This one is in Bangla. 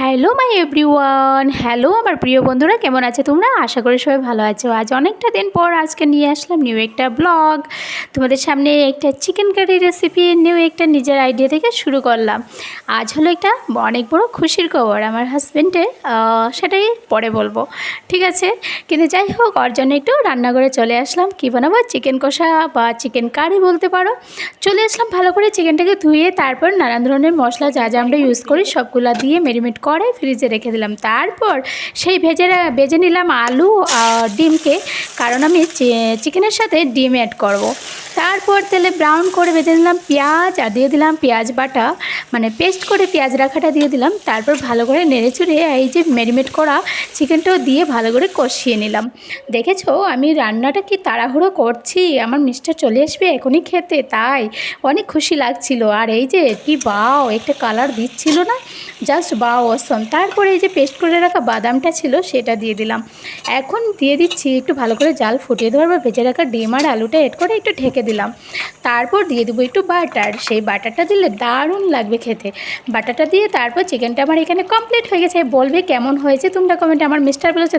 হ্যালো, মাই এভরিওয়ান। হ্যালো, আমার প্রিয় বন্ধুরা, কেমন আছে তোমরা? আশা করি সবাই ভালো আছো। আজ অনেকটা দিন পর আজকে নিয়ে আসলাম নিউ একটা ব্লগ তোমাদের সামনে একটা চিকেন কারি রেসিপি নিউ একটা নিজের আইডিয়া থেকে শুরু করলাম। আজ হলো একটা অনেক বড় খুশির খবর আমার হাজব্যান্ডের সেটাই পরে বলব। ঠিক আছে? কিন্তু যাই হোক, ওর জন্য একটু রান্নাঘরে চলে আসলাম। কী বানাবো? চিকেন কষা বা চিকেন কারি বলতে পারো। চলে আসলাম ভালো করে চিকেনটাকে ধুয়ে, তারপর নানান ধরনের মশলা যা যা আমরা ইউজ করি, সবগুলা দিয়ে মেরিনেট করে ফ্রিজে রেখে দিলাম। তারপর সেই ভেজে ভেজে নিলাম আলু ডিমকে। কারণ আমি চিকেনের সাথে ডিম অ্যাড করব। তারপর তেলে ব্রাউন করে বেঁধে নিলাম পেঁয়াজ আর দিয়ে দিলাম পেঁয়াজ বাটা। মানে পেস্ট করে পেঁয়াজ রাখাটা দিয়ে দিলাম, তারপর ভালো করে নেড়ে চুড়ে এই যে ম্যারিনেট করা চিকেনটাও দিয়ে ভালো করে কষিয়ে নিলাম। দেখেছ, আমি রান্নাটা কি তাড়াহুড়ো করছি? আমার মিস্টার চলে আসবে এখনই খেতে, তাই অনেক খুশি লাগছিল। আর এই যে কি বাও, একটা কালার দিচ্ছিল না? জাস্ট বাও অসম তারপরে এই যে পেস্ট করে রাখা বাদামটা ছিল, সেটা দিয়ে দিলাম। এখন দিয়ে দিচ্ছি, একটু ভালো করে জাল ফুটিয়ে দেওয়ার বা ভেজে রাখা ডিম আর আলুটা এড করে একটু ঢেকে দিলাম। তারপর দিয়ে দেবো একটু বাটার। সেই বাটারটা দিলে দারুণ লাগবে খেতে। বাটারটা দিয়ে তারপর চিকেনটা আমার এখানে কমপ্লিট হয়ে গেছে। বলবে কেমন হয়েছে? তোমরা কমেন্টে আমার মিস্টার বলেছে